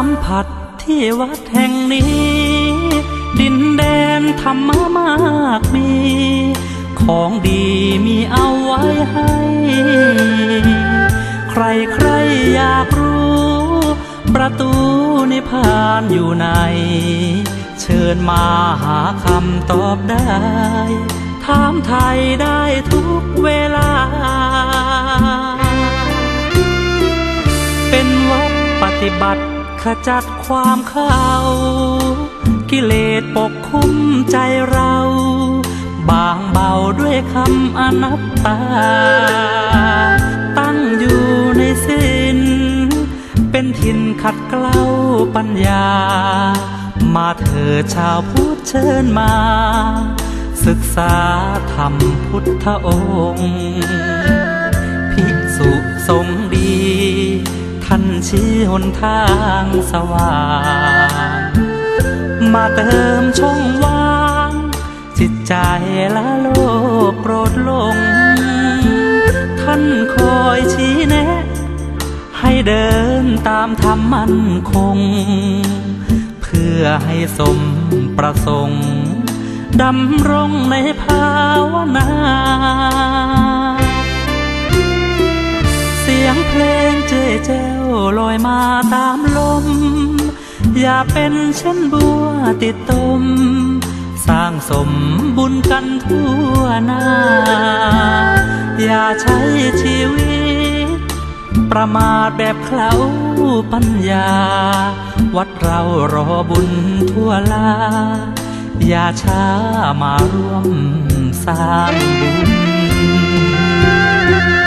ัมผัสที่วัดแห่งนี้ ดินแดนธรรมมากมี ของดีมีเอาไว้ให้ ใครใครอยากรู้ ประตูนิพพานอยู่ไหน เชิญมาหาคำตอบได้ ถามไทยได้ทุกเวลา เป็นวัดปฏิบัติ จัดความเข้า กิเลสปกคุ้มใจเรา บางเบาด้วยคำอนัตตา ตั้งอยู่ในสิ้นเป็นถิ่นขัดเกลาปัญญา มาเถิดชาวพุทธเชิญมา ศึกษาธรรมพุทธองค์ หนทางสว่าง มาเติมช่องว่าง จิตใจละโลกโกรธลง ท่านคอยชี้แนะ ให้เดินตามธรรมมั่นคง เพื่อให้สมประสงค์ดำรงในภาวนา งเพลงเจ๊เจ้วลอยมาตามลม อย่าเป็นเช่นบัวติดตม สร้างสมบุญกันทั่วหน้า อย่าใช้ชีวิต ประมาทแบบเขาปัญญา วัดเรารอบุญทั่วลา อย่าช้ามาร่วมสร้างบุญ